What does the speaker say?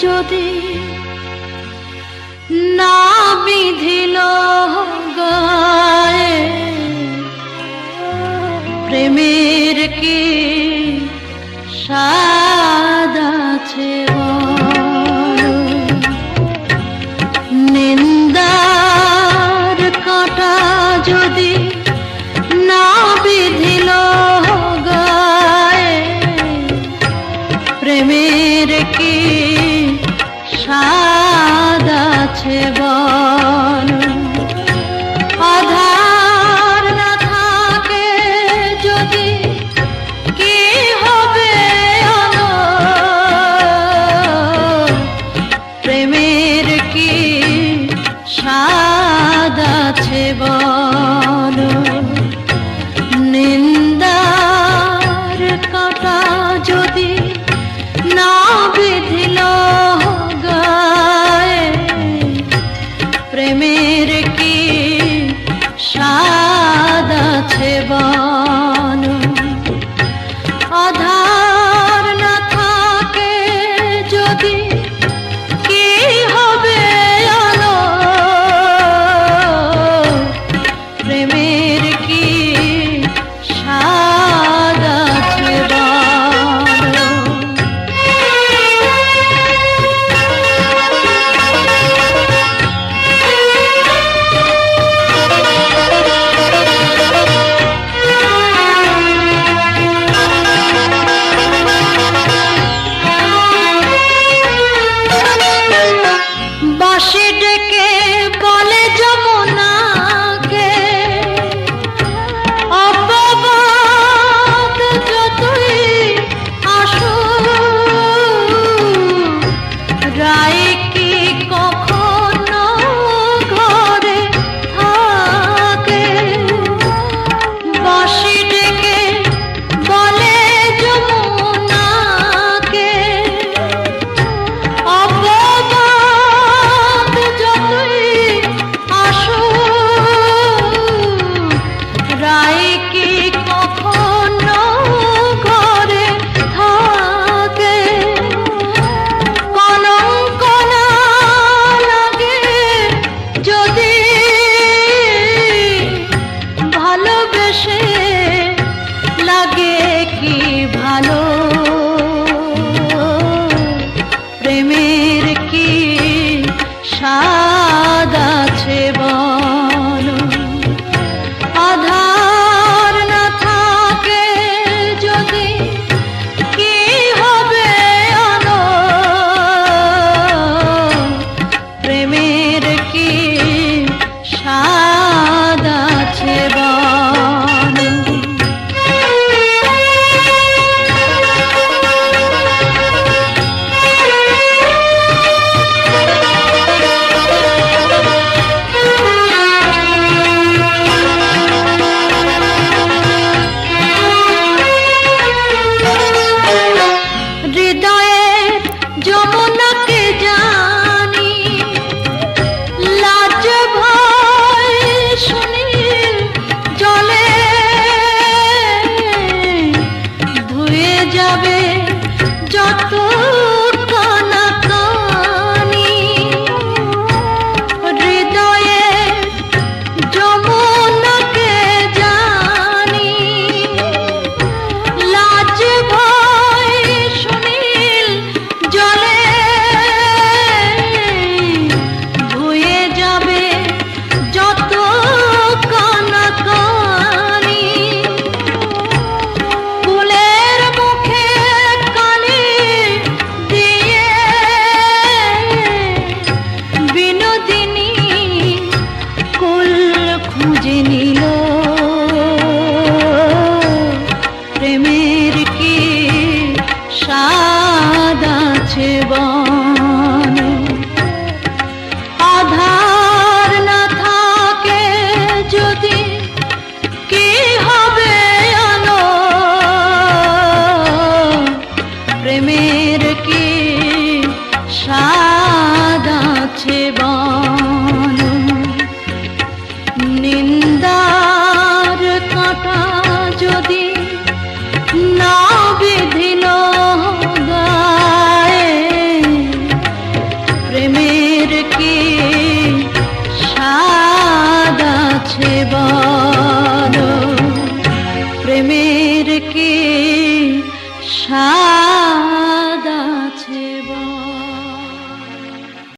যদি না বিধিল গায়ে প্রেমের কি সাদা আছে? Yeah. ভালোবেসে লাগে কি ভালো যাবে যত